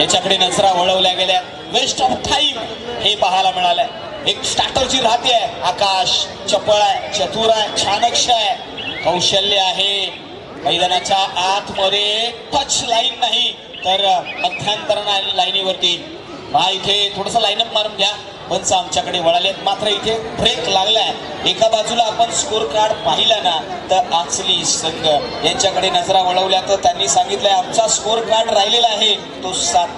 याच्याकडे नजरा वळवल्या गेल्या. वेस्ट ऑफ टाइम हे पाहायला मिळालंय. एक स्टार्टरची राहते आहे. आकाश चपळ आहे चतुर आहे छानक्ष आहे. कौशल्य आहे. मैदानाच्या आतमध्ये टच लाईन नाही. तर मध्यांतर लाईनीवरती. हा इथे थोडस लाईनअप मारून घ्या. पंच आमच्याकडे वळालेत. मात्र इथे ब्रेक लागलाय. एका बाजूला आपण स्कोर कार्ड पाहिला ना तर आचली संघ यांच्याकडे नजरा वळवल्या. तर त्यांनी सांगितलंय आमचा स्कोर कार्ड राहिलेला आहे. तो सात.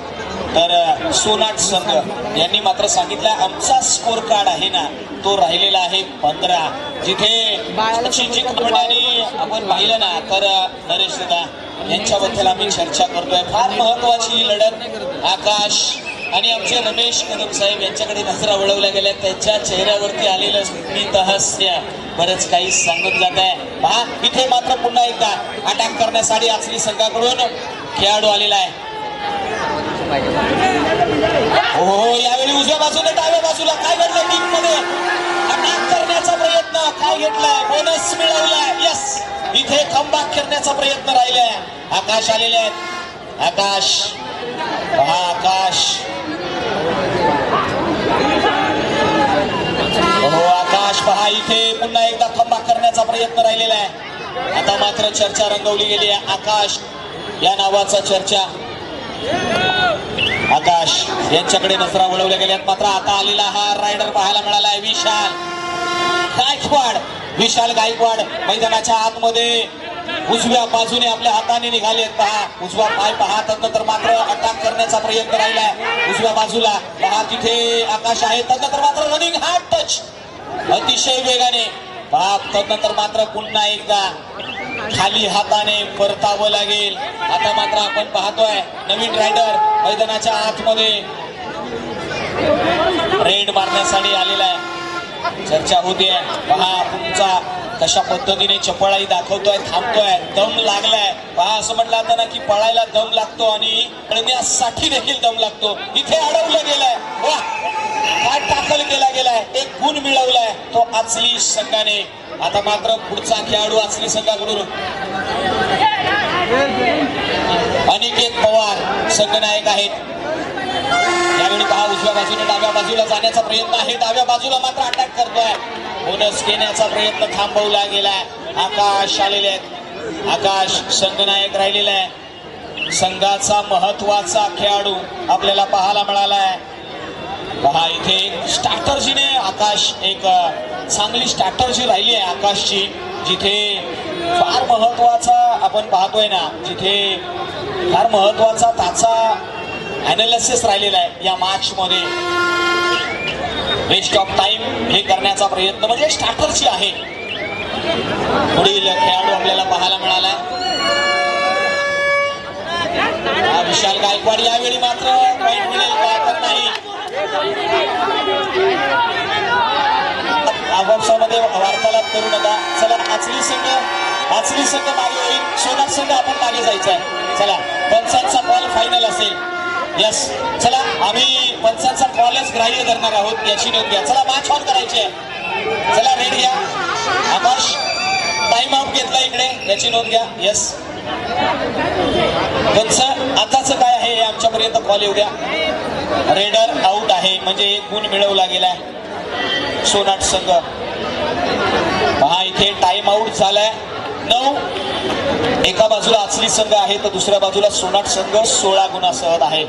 तर सोनाट संघ यांनी मात्र सांगितलंय आमचा स्कोर कार्ड आहे ना तो राहिलेला आहे पंधरा. जिथे आपण पाहिलं ना तर नरेश दादा यांच्याबद्दल आम्ही चर्चा करतोय. फार महत्वाची ही लढत आकाश आणि आमचे रमेश कदम साहेब यांच्याकडे नजरा वळवल्या गेल्या. त्यांच्या चेहऱ्यावरती आलेलं स्मित हास्य बरंच काही सांगत जात आहे. पहा इथे मात्र पुन्हा एकदा अटॅक करण्यासाठी आचरी संघाकडून खेळाडू आलेला आहे. हो, हो, हो यावेळी उजव्या बाजूने डाव्या बाजूला काय घडलं टीममध्ये अटॅक करण्याचा प्रयत्न काय घेतलाय बोनस मिळवलाय यस इथे खंबा करण्याचा प्रयत्न राहिलाय. आकाश आलेले आहेत. आकाश. पहा आकाश हो आकाश पहा इथे पुन्हा एकदा खंबा करण्याचा प्रयत्न राहिलेला आहे. आता मात्र चर्चा रंगवली गेली आहे. आकाश या नावाचा चर्चा. आकाश यांच्याकडे नजरा वळवल्या गेल्यात. मात्र आता आलेला हा रायडर पाहायला मिळाला आहे. विशाल गायकवाड विशाल गायकवाड मैदानाच्या आतमध्ये. उजव्या बाजूने आपल्या हाताने निघालेत पहा उजवा पाय पहा तदनंतर मात्र अटॅक करण्याचा प्रयत्न राहिला उजव्या बाजूला पहा तिथे आकाश आहे तदनंतर मात्र रनिंग हार्ड टच अतिशय वेगाने. पहा तदनंतर मात्र पुन्हा एकदा खाली हाताने परतावं लागेल. आता मात्र आपण पाहतोय नवीन रायडर मैदानाच्या आतमध्ये रेड मारण्यासाठी आलेला आहे. चर्चा होते पहा तुमचा कशा पद्धतीने चपळाई दाखवतोय थांबतोय दम लागलाय. पहा असं म्हटलं आता ना की पळायला दम लागतो आणि पळण्यासाठी देखील दम लागतो. इथे अडवलं गेलंय. वा! काय टाकल केला गेलाय? एक गुण मिळवलाय. तो आचली संघाने. आता मात्र पुढचा खेळाडू आचली संघाकडून. अनिकेत पवार संघनायक आहेत. यावेळी पहा उजव्या बाजूने डाव्या बाजूला जाण्याचा प्रयत्न आहे. डाव्या बाजूला मात्र अटॅक करतोय. बोनस घेण्याचा प्रयत्न थांबवला गेलाय आकाश आलेले आहेत. आकाश संघनायक राहिलेला आहे. संघाचा महत्त्वाचा खेळाडू आपल्याला पाहायला मिळाला आहे पहा इथे स्टार्टरजीने आकाश एक चांगली स्टार्टरजी राहिली आहे आकाशची जिथे फार महत्त्वाचा आपण पाहतोय ना जिथे फार महत्त्वाचा त्याचा अनालिसिस राहिलेला आहे या मॅच मध्ये वेस्ट ऑफ टाइम हे करण्याचा प्रयत्न म्हणजे स्टार्टरची आहे. पुढील खेळाडू आपल्याला पाहायला मिळाला. विशाल गायकवाड यावेळी मात्र पॉईंट मिळेल का नाही. आपापसामध्ये वार्तालाप करू नका. चला आचली संघ आचली संघ मागे होईल सोनार संघ आपण मागे जायचं आहे चला पंचांचा बॉल फायनल असेल. यस चला आम्ही पंचांचा कॉलच ग्राह्य धरणार आहोत याची नोंद घ्या. चला मॅच ऑन करायची आहे. चला रेड घ्या आकाश टाइम आउट घेतला इकडे याची नोंद घ्या. यस पंच आताच काय आहे हे आमच्यापर्यंत कॉल येऊ द्या. रेडर आउट आहे म्हणजे एक गुण मिळवला गेलाय सोनाट संघ. पहा इथे टाइम आउट झालाय. नऊ एका बाजूला आचली संघ आहे तर दुसऱ्या बाजूला सोनाट संघ सोळा गुणासह आहे.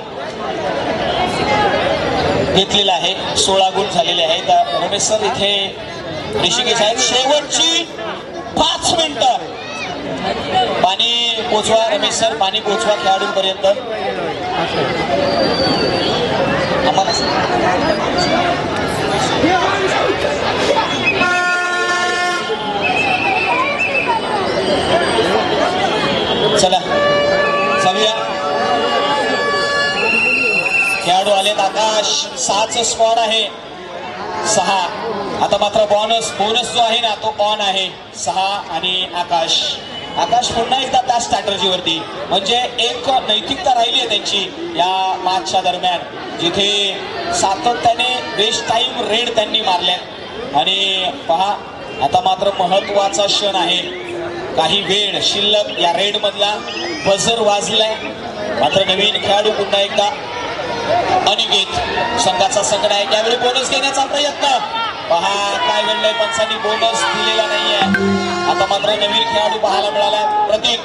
घेतलेला आहे सोळा गुण झालेले आहेत. रमेश सर इथे ऋषिकेश आहेत. शेवटची पाच मिनिटं. पाणी पोचवा रमेश सर पाणी पोचवा खेळाडूंपर्यंत. आम्हाला चला जाऊया खेळाडू आलेत आकाश सहाच स्क्वॉड आहे. सहा. आता मात्र बॉनस बोनस जो आहे ना तो ऑन आहे. सहा आणि आकाश. आकाश पुन्हा एकदा त्या स्ट्रॅटर्जीवरती म्हणजे एक नैतिकता राहिली आहे त्यांची या मॅचच्या दरम्यान जिथे सातत्याने वेस्ट टाइम रेड त्यांनी मारल्या. आणि पहा आता मात्र महत्त्वाचा क्षण आहे. काही वेळ शिल्लक या रेड मधला बजर वाजलाय. मात्र नवीन खेळाडू पुन्हा एकदा अनिकेत संघाचा संघ आहे. त्यावेळी बोनस घेण्याचा प्रयत्न. पहा काय घडलंय? पंचांनी बोनस दिलेला नाहीये. आता मात्र नवीन खेळाडू पाहायला मिळाला. प्रतीक.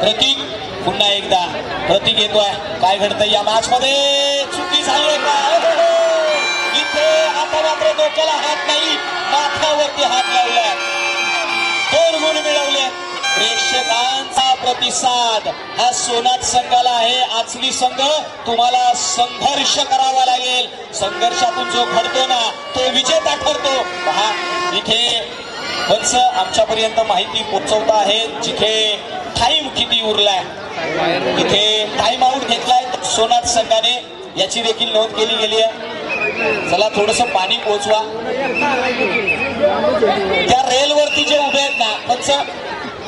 प्रतीक पुन्हा एकदा. प्रतीक येतोय. काय घडतंय या मॅच मध्ये चुकी झाली का? हो, हो, हो. इथे आता मात्र डोक्याला हात नाही. माथ्यावरती हात लावलाय. दोन गुण मिळवले प्रेक्षकांचा प्रतिसाद. हा सोनात संघाला आहे. आचली संघ तुम्हाला संघर्ष करावा लागेल. संघर्षातून जो घडतो ना तो विजेता ठरतो पहा इथे पंच आमच्यापर्यंत माहिती पोहोचवता आहेत जिथे टाइम किती उरलाय. इथे टाइम आउट घेतलाय. सोनात संघाने याची देखील नोंद केली गेली आहे. चला थोडस पाणी पोचवा त्या रेलवरती जे उभे आहेत ना पंच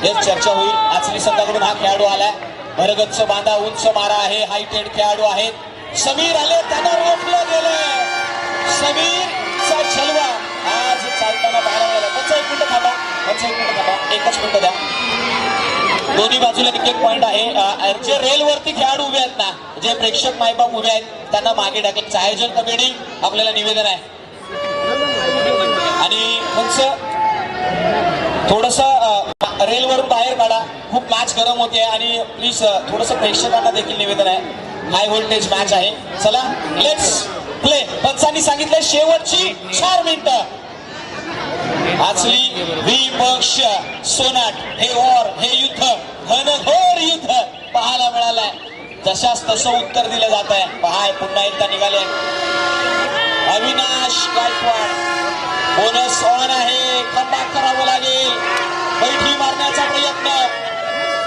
हेच चर्चा होईल. आचरी संघाकडून हा खेळाडू आलाय. भरगच्च बांधा उंच मारा आहे. हायटेड खेळाडू आहेत. समीर आले त्यांना रोखलं गेलं समीरचा छलवा आज चालताना पाहायला मिळाला. पंच एक मिनिट थांबा. पंच एक मिनिट थांबा. एकच मिनिट द्या. दोन्ही बाजूला एक एक पॉईंट आहे. जे रेलवरती खेळाडू उभे आहेत ना जे प्रेक्षक मायबाप उभे आहेत त्यांना मागे टाकेल आयोजन कमिटी आपल्याला निवेदन आहे. आणि उंच. थोडस रेलवरून बाहेर काढा. खूप मॅच गरम होते आणि प्लीज थोडस प्रेक्षकांना देखील निवेदन आहे. हाय व्होल्टेज मॅच आहे. चला लेट्स प्ले पंचांनी सांगितलं शेवटची चार मिनिटं. आचली विपक्ष सोनाट हे ओर हे युद्ध घनघोर युद्ध पाहायला मिळालंय. जशास तसं उत्तर दिलं जात आहे पहाय पुन्हा एकदा निघाले. अविनाश गायकवाड. बोनस ऑन आहे. कमबॅक करावं लागेल. बैठी मारण्याचा प्रयत्न.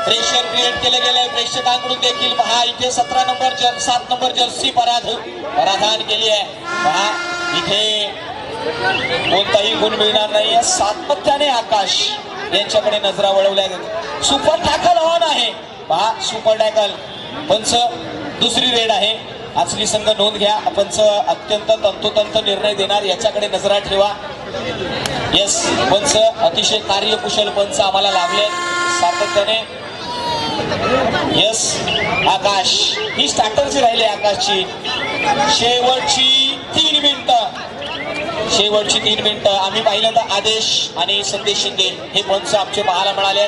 प्रेशर क्रिएट केलं गेलंय. प्रेक्षकांकडून देखील पहा इथे सतरा नंबर जर सात नंबर जर्सी पराध पराधान केली आहे. पहा इथे कोणताही गुण मिळणार नाही. सातत्याने आकाश यांच्याकडे नजरा वळवल्या गेल्या. सुपर टॅकल ऑन आहे. पहा सुपर टॅकल पंच दुसरी रेड आहे. आचली संघ नोंद घ्या. पंच अत्यंत तंतोतंत निर्णय देणार. याच्याकडे नजरा ठेवा. येस पंच अतिशय कार्यकुशल पंच आम्हाला लाभले सातत्याने. येस आकाश. ही स्टार्टरची राहिली आकाशची. शेवटची तीन मिनिटं. शेवटची तीन मिनिटं. आम्ही पाहिलं तर आदेश आणि संदेश शिंदे हे पंच आमचे पाहायला मिळाले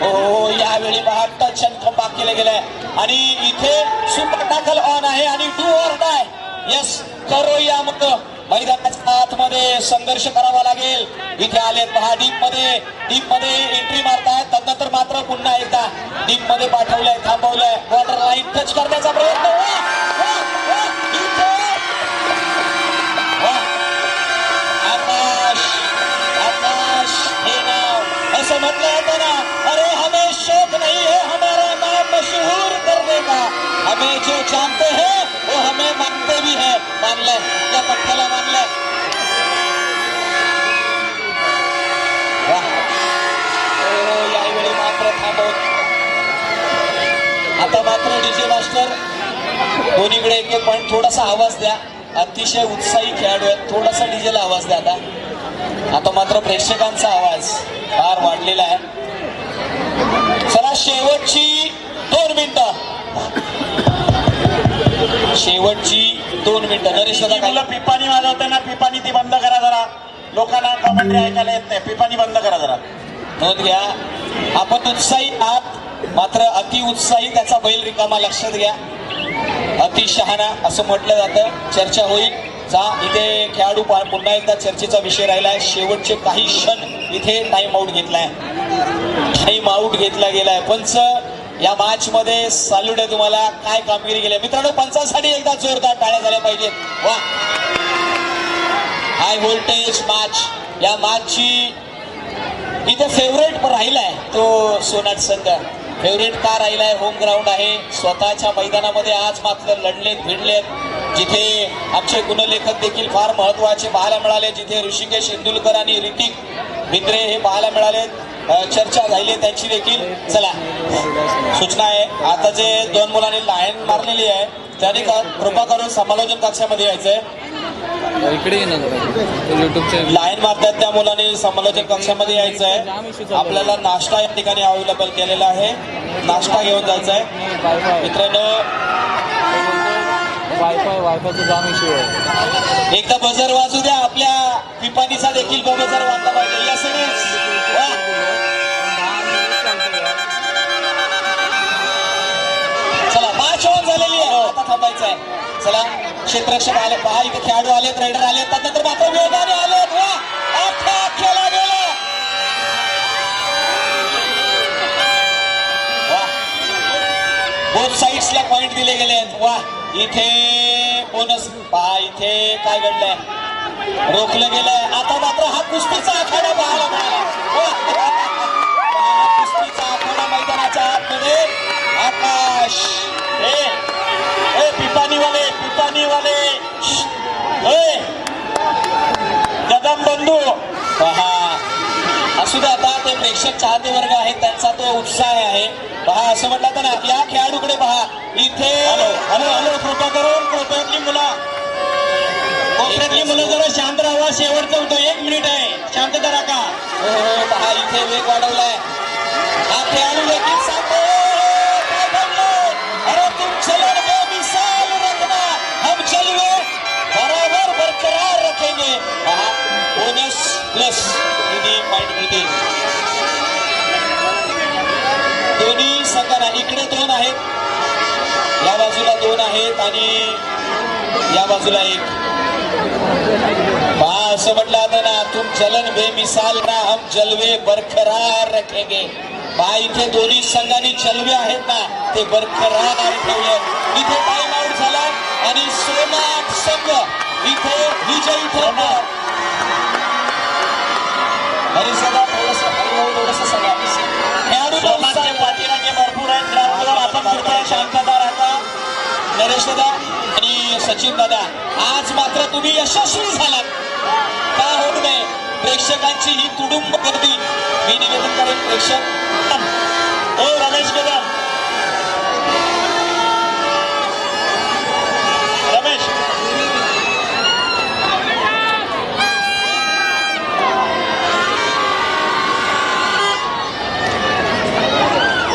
हो हो यावेळी पहा टच अँड केलं गेलंय आणि इथे सुपर टाकल ऑन आहे आणि डू ऑर डाय यस करो या मग. मैदानाच्या आतमध्ये संघर्ष करावा लागेल. इथे आले पहा डीपमध्ये डीपमध्ये एंट्री मारतायत. तदनंतर मात्र पुन्हा एकदा डीपमध्ये पाठवलंय थांबवलंय. बॉर्डर लाईन टच करण्याचा प्रयत्न. आकाश आकाश हे नाव. असं म्हटलं होतं ना अरे हमें शौक नहीं है हमारा नाम मशहूर करने का. हमें जो जानते हैं हमें मानते भी है. मानलंय. या पठ्याला मान ले हो, यावेळी मात्र थांबवत आता मात्र डीजे मास्टर दोन्हीकडे एक एक पॉईंट थोडासा आवाज द्या. अतिशय उत्साही खेळाडू आहेत. थोडासा डीजेला आवाज द्या आता. आता मात्र प्रेक्षकांचा आवाज फार वाढलेला आहे. चला शेवटची दोन मिनिटं. शेवटची दोन मिनिटं. नरेश दादा पिपाणी वाजवताना पिपाणी ती बंद करा जरा. लोकांना कमेंट्री ऐकायला येत नाही. पिपाणी बंद करा जरा. नोंद घ्या. आपण उत्साही आहात. मात्र अति उत्साही त्याचा बैल रिकामा लक्षात घ्या. अति शहाणा असं म्हटलं जातं. चर्चा होईल. जा इथे खेळाडू पुन्हा एकदा चर्चेचा विषय राहिलाय. शेवटचे काही क्षण इथे टाइम आउट घेतलाय. टाइम आउट घेतला गेलाय. पंच या मॅच मध्ये सॅल्यूट आहे तुम्हाला काय कामगिरी केली? आहे. मित्रांनो पंचांसाठी एकदा जोरदार टाळ्या झाल्या पाहिजेत. वा. हाय व्होल्टेज मॅच या मॅचची इथे फेवरेट राहिलाय तो सोनाट संघ. फेवरेट का राहिलाय? होम ग्राउंड आहे. स्वतःच्या मैदानामध्ये आज मात्र लढलेत भिडलेत. जिथे आमचे गुणलेखक देखील फार महत्त्वाचे पाहायला मिळाले. जिथे ऋषिकेश इंदुलकर आणि ऋतिक बिंद्रे हे पाहायला मिळाले चर्चा झाली आहे त्यांची देखील. चला. सूचना आहे. आता जे दोन मुलांनी लाईन मारलेली आहे त्यांनी का कृपा करून समालोचन कक्षामध्ये यायचंय. इकडे लाईन मारतात त्या मुलांनी समालोचन कक्षामध्ये यायचं आहे आपल्याला नाश्ता या ठिकाणी अवेलेबल केलेला आहे. नाश्ता घेऊन जायचा आहे मित्रांनो वायफाय वायफायचा जाम इश्यू आहे. एकदा बजर वाजू द्या. आपल्या पिपाणीचा देखील बजर वाजला पाहिजे. या चला मॅच ऑन झालेली आहे. हो, आता थांबायचं आहे चला क्षेत्रक्षक आले पहा इथे खेळाडू आलेत रायडर आलेत. त्यानंतर मात्र वेगाने आलेत. वा अख्ख्या खेळला गेला. वा. बोथ साईड्सला पॉइंट दिले गेले वा इथे बोनस पहा इथे काय घडलंय? रोखलं गेलंय. आता मात्र हा कुस्तीचा आखाडा पाहायला मिळाला. हो. कुस्तीचा आखाडा मैदानाच्या आतमध्ये आकाश. ए पिपानीवाले पिपानीवाले कदम बंधू पहा. असू दे आता ते प्रेक्षक चाहते वर्ग आहेत त्यांचा तो उत्साह आहे. पहा असं म्हटलं तर ना या खेळाडूकडे पहा. इथे हॅलो हॅलो हॅलो कृपा करून कृपयातली मुला. कोपऱ्यातली मुलं जरा शांत राहा. शेवटचं होतं. एक मिनिट आहे. शांतता राखा हो हो पहा इथे वेग वाढवलाय. हा खेळाडू देखील सांगतो अरे तुम चलन बेमिसाल रखना हम चलवे बराबर बरकरार रखेंगे. पहा बोनस प्लस किती पॉईंट मिळतील. दोन्ही संघांना इकडे दोन आहेत. या बाजूला दोन आहेत आणि या बाजूला एक. पहा असं म्हटलं आता ना तुम चलन बेमिसाल ना हम जलवे बरकरार रखेंगे. पहा इथे दोन्ही संघांनी जलवे आहेत ना ते बरकरार ठेवले. इथे टाइम आउट झाला आणि सोनाट संघ इथे विजयी ठरला हरिसदा थोडस हरिभाऊ थोडस सांगा. खेळाडू भरपूर आहेत. ग्राउंडवर आपण कृपया शांतता राखा. नरेश दादा. सचिन दादा आज मात्र तुम्ही यशस्वी झालात. का होत नाही प्रेक्षकांची ही तुडुंब गर्दी. मी निवेदन करेन प्रेक्षक. हो रमेश कदम रमेश.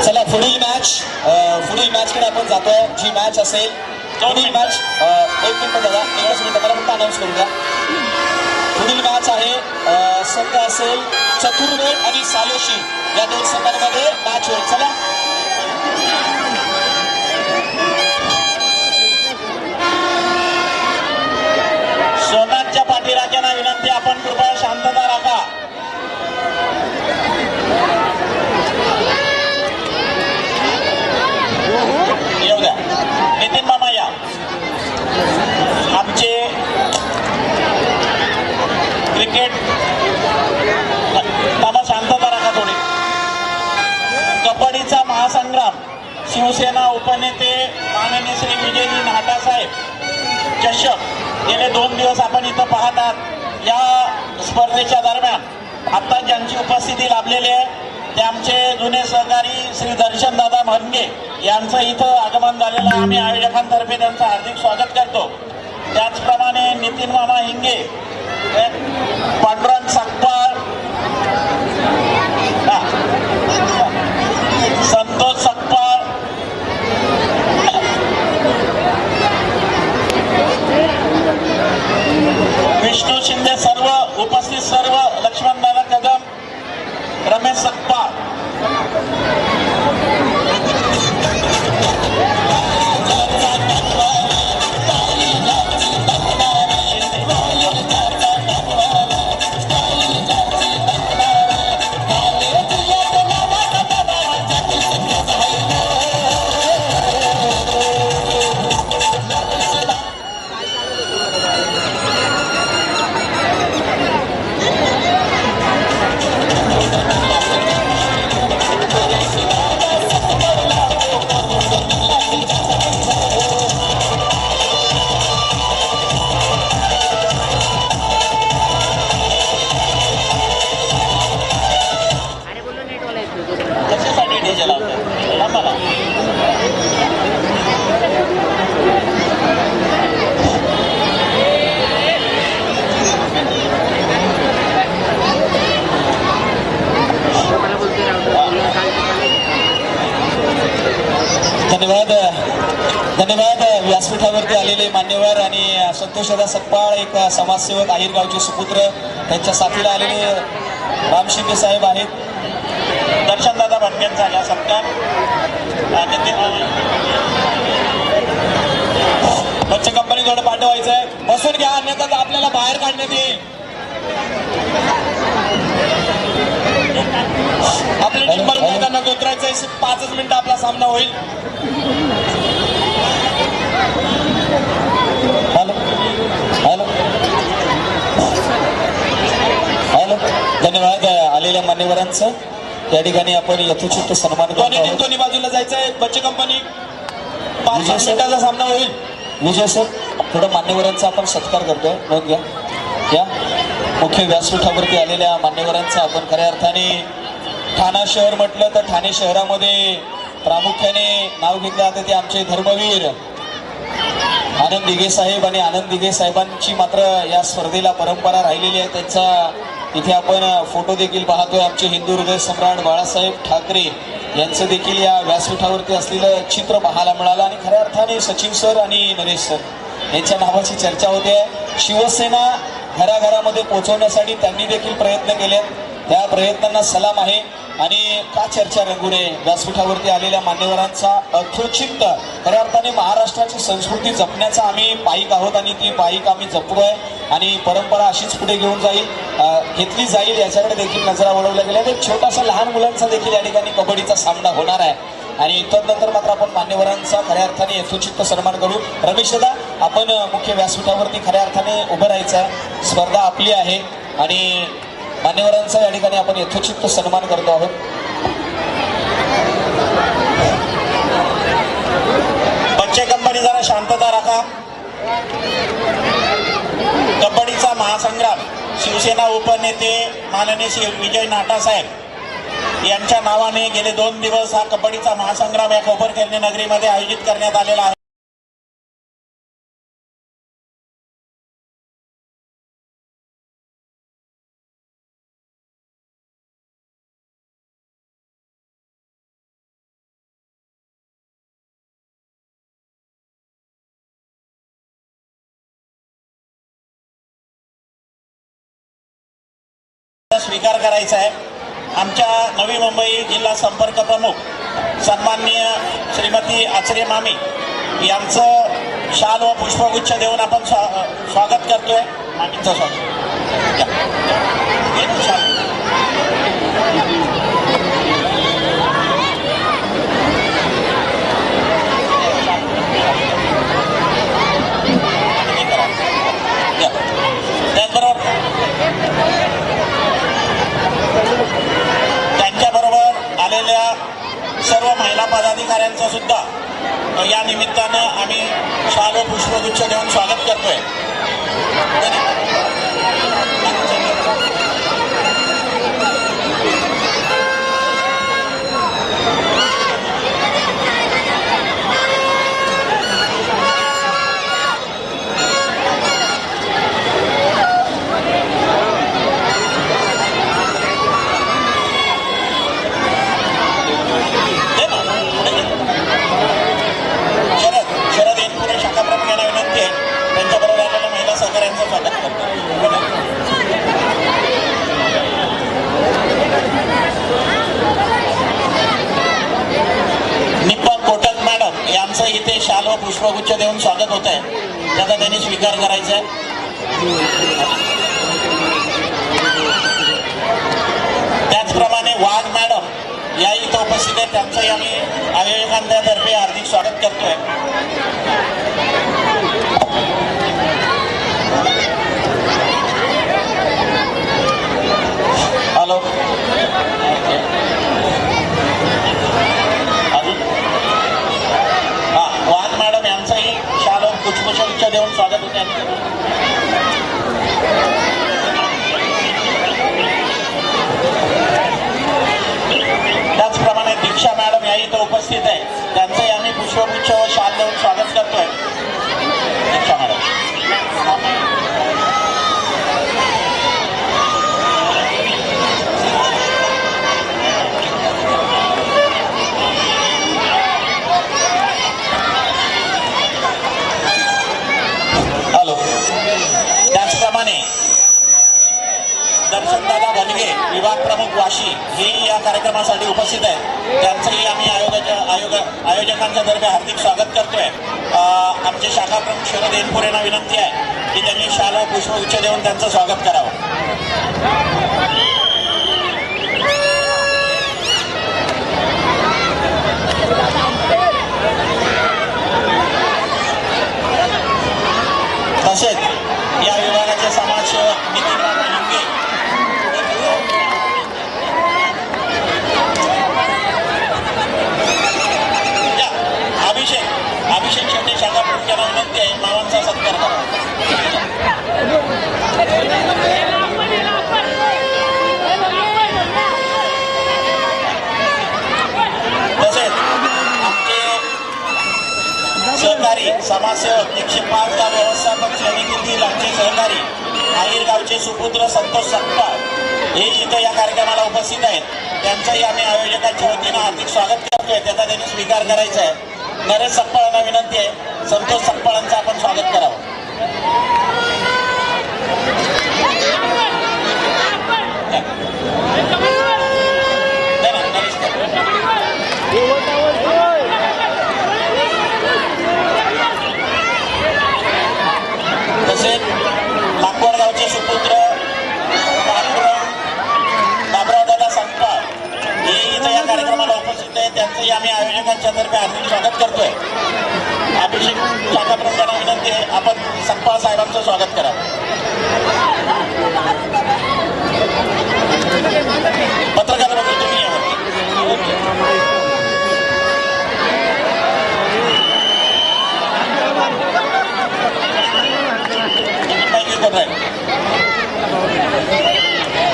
चला पुढील मॅच पुढील मॅच कडे आपण जातोय. जी मॅच असेल पुढील मॅच एक मिनिट दादा एकच मिनिट मला फक्त अनाऊन्स करू द्या. पुढील मॅच आहे संघ असेल चतुर्वेद आणि सालोशी. या दोन संघांमध्ये मॅच होईल. चला. स्वतःच्या पाठीराख्यांना विनंती आपण कृपया शांतता राखा. येऊ द्या. नितीन मामा या आमचे क्रिकेट शांत शांतता का थोडी. कबड्डीचा महासंग्राम शिवसेना उपनेते माननीय श्री विजयजी नाटासाहेब चषक गेले दोन दिवस आपण इथं पाहत आहात. या स्पर्धेच्या दरम्यान आता ज्यांची उपस्थिती लाभलेली आहे ते आमचे जुने सहकारी श्री दर्शनदादा म्हणगे यांचं इथं आगमन झालेलं आहे. आम्ही आयोजकांतर्फे त्यांचं हार्दिक स्वागत करतो. त्याचप्रमाणे नितीन मामा हिंगे पांडुरंग सकपाळ संतोष सकपाळ विष्णू शिंदे सर्व उपस्थित सर्व लक्ष्मणदादा कदम रमेश सकपाळ व्यासपीठावरती आलेले मान्यवर आणि संतोषदा सकपाळ एक समाजसेवक आहेर गावचे सुपुत्र त्यांच्या साथीला आलेले राम शिंदे साहेब आहेत. दर्शनदादा बनग्यांचा या सत्कार. बच्च कंपनी थोडं पाठवायचं आहे बसून घ्या अन्यथा आपल्याला बाहेर काढण्यात येईल. आपल्या टिंबर मैदानात उतरायचं पाचच मिनिटं आपला सामना होईल. हॅलो हॅलो हॅलो धन्यवाद आलेल्या मान्यवरांचं. या ठिकाणी आपण यथोचित सन्मान दोन्ही. दोन्ही बाजूला जायचं आहे. बच्चे कंपनी पाच. मिनिटाचा सामना होईल. विजय सर थोडं मान्यवरांचा आपण सत्कार करतोय. नोंद घ्या. या. मुख्य व्यासपीठावरती आलेल्या मान्यवरांचा आपण खऱ्या अर्थाने ठाणा शहर म्हटलं तर ठाणे शहरामध्ये प्रामुख्याने नाव घेतलं जातं ते आमचे धर्मवीर. आनंद दिघे साहेब आणि आनंद दिघे साहेबांची मात्र या स्पर्धेला परंपरा राहिलेली आहे. त्यांचा इथे आपण फोटो देखील पाहतोय. आमचे हिंदू हृदय सम्राट बाळासाहेब ठाकरे यांचं देखील या व्यासपीठावरती असलेलं चित्र पाहायला मिळालं. आणि खऱ्या अर्थाने सचिन सर आणि नरेश सर यांच्या नावाची चर्चा होते. शिवसेना घराघरामध्ये पोहोचवण्यासाठी त्यांनी देखील प्रयत्न केले. त्या प्रयत्नांना सलाम आहे. आणि का चर्चा रंगू नये व्यासपीठावरती आलेल्या मान्यवरांचा अथोचित खऱ्या अर्थाने महाराष्ट्राची संस्कृती जपण्याचा आम्ही पाईक आहोत आणि ती पाईक आम्ही जपतोय आणि परंपरा अशीच पुढे घेऊन जाईल. घेतली जाईल याच्याकडे देखील नजरा वळवल्या गेल्या एक छोटासा लहान मुलांचा देखील या ठिकाणी कबड्डीचा सामना होणार आहे. आणि तदनंतर मात्र आपण मान्यवरांचा खऱ्या अर्थाने यथोचित सन्मान करू. रमेश दादा आपण मुख्य व्यासपीठावरती खऱ्या अर्थाने उभं राहायचं आहे. स्पर्धा आपली आहे. आणि मान्यवरांचा या ठिकाणी आपण यथोचित सन्मान करतो आहोत. बच्चे कंपनी जरा शांतता राखा. कबड्डीचा महासंग्राम शिवसेना उपनेते माननीय श्री विजय नाटा साहेब यांच्या नावाने गेले दोन दिवस हा कबड्डीचा महासंग्राम या कोपरखेरणे नगरीमध्ये आयोजित करण्यात आलेला आहे. स्वीकार करायचा आहे. आमच्या नवी मुंबई जिल्हा संपर्क प्रमुख सन्माननीय श्रीमती आचरे मामी यांचं शाल व पुष्पगुच्छ देऊन आपण स्वा स्वागत करतोय. मामींचं स्वागत. करा. त्याचबरोबर आलेल्या सर्व महिला पदाधिकाऱ्यांचं सुद्धा या निमित्तानं आम्ही शाल पुष्पगुच्छ देऊन स्वागत करतोय दे ना, पुढे दे. शरद शरद येनपुरे शाखा प्रमुख यांना विनंती आहे त्यांच्याबरोबर आलेल्या महिला सहकाऱ्यांचं स्वागत करतो निप्पन कोटक मॅडम यांचं इथे शाल व पुष्पगुच्छ देऊन स्वागत होत आहे त्याचा त्यांनी स्वीकार करायचा आहे त्याचप्रमाणे वाघ मॅडम या इथं उपस्थित आहेत त्यांचंही आम्ही आयोजकांतर्फे हार्दिक स्वागत करतोय. সর্বোচ্চ সাত এবং স্বাগত করতে Hello. That's the money. दर्शनदादा Dhange विभाग प्रमुख वाशी हे या कार्यक्रमासाठी उपस्थित आहेत. त्यांचंही आम्ही आयोगाच्या आयोग आयोजकांच्या तर्फे हार्दिक स्वागत करतोय. आमचे शाखा प्रमुख शरद एनपुर यांना विनंती आहे की त्यांनी शाल पुष्पगुच्छ देऊन त्यांचं स्वागत करावं. तसेच सत्कार करा तसेच सहकारी समाजसेवक एकशे पाच गाव व्यवस्थापन समितीतील आमचे सहकारी आहेर गावचे सुपुत्र संतोष सप्पाळ हे इथं या कार्यक्रमाला उपस्थित आहेत त्यांचंही आम्ही आयोजकांच्या वतीनं हार्दिक स्वागत करतोय त्याचा त्यांनी स्वीकार करायचा आहे. नरेश सप्पाळांना विनंती आहे संतोष संपाळांचं आपण स्वागत करावं. तसेच नागपूर गावचे सुपुत्र पांडुरंग बाबराव दादा संपाळ हे इथं या कार्यक्रमाला उपस्थित आहे त्यांचंही आम्ही आयोजकांच्या तर्फे हार्दिक स्वागत करतोय. अभिषेक शाखा प्रमुखांना विनंती आहे आपण संपाळ साहेबांचं स्वागत करा. पत्रकारबद्दल तुम्ही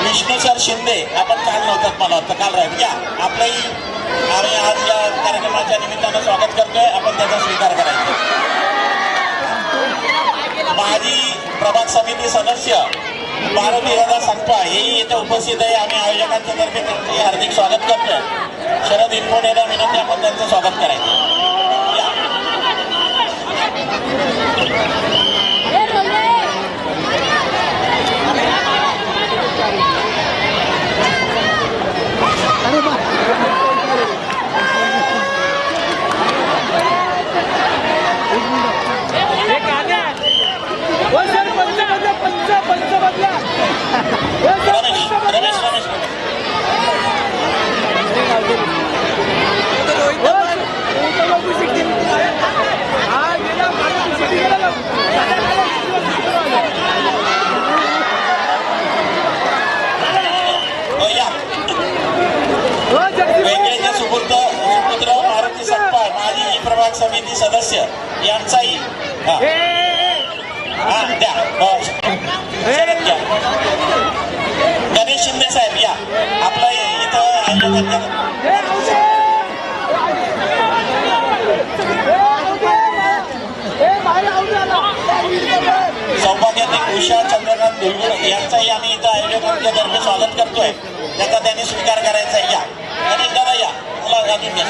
विष्णू सर शिंदे आपण काल नव्हतात मला वाटतं. काल राहील या. आपल्याही आम्ही आज या कार्यक्रमाच्या त्यांना स्वागत करतोय. आपण त्याचा स्वीकार करायचा. माजी प्रभाग समिती सदस्य मारुती संपा हेही इथे उपस्थित आहे. आम्ही आयोजकांच्या तर्फे त्यांचे हार्दिक स्वागत करतोय. शरद इनकोडेला विनंती आपण त्यांचं स्वागत करायचं या रमेश रमेश रमेश हो, या वेंगळेचे सुपुत्र सुपुत्र मारुती सत्पाळ माजी ई प्रभाग समिती सदस्य यांचाही हा. हा, द्या हो, शरद घ्या. गणेश शिंदे साहेब या आपलं इथं आयोजकांच्या सौभाग्यातील उषा चंद्रकांत धुलगुड यांचाही आम्ही इथं आयोजकांच्या तर्फे स्वागत करतोय. त्याचा त्यांनी स्वीकार करायचा या. गणेश दादा या. मला अजून द्या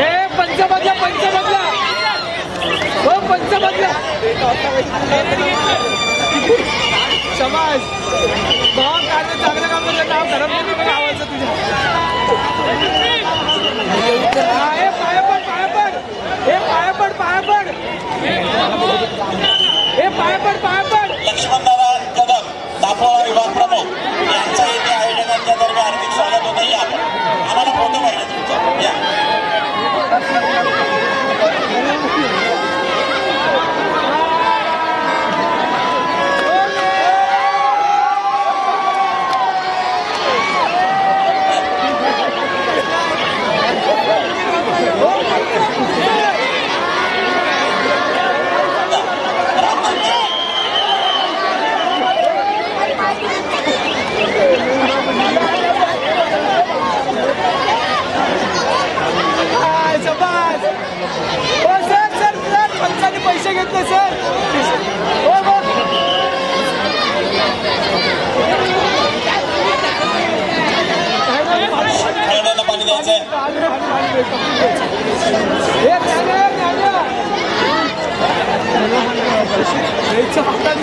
ए पंचमधला पंचमधला हो पंचमधला समाज. भाव कार्य चांगलं काम करतं नाव घरात नाही पण आवाज तुझ्या. हा, पाया पड पाया पड. ए पाया पड पाया पड. ए पाया पड पाया पड. कदम दापोळा विभाग प्रमुख. इथे आयोजकांच्या हार्दिक स्वागत होतं. आम्हाला फोटो पाहिजे तुमचा. या. शकता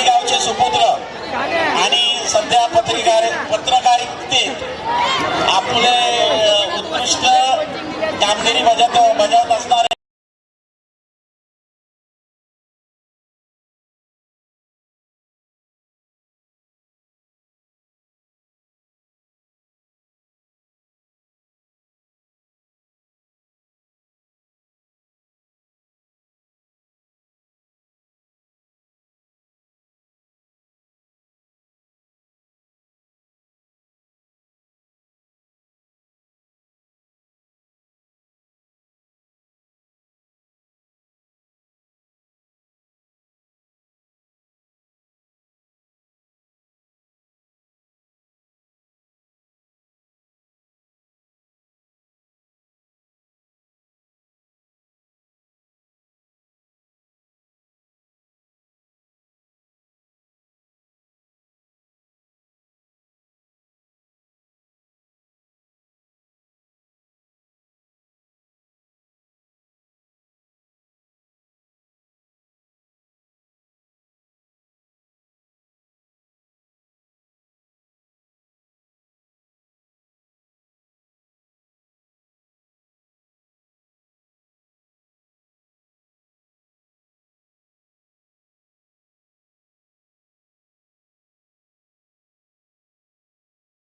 गावचे सुपुत्र आणि सध्या पत्रकार पत्रकारितेत आपले उत्कृष्ट कामगिरी बजावत बजावत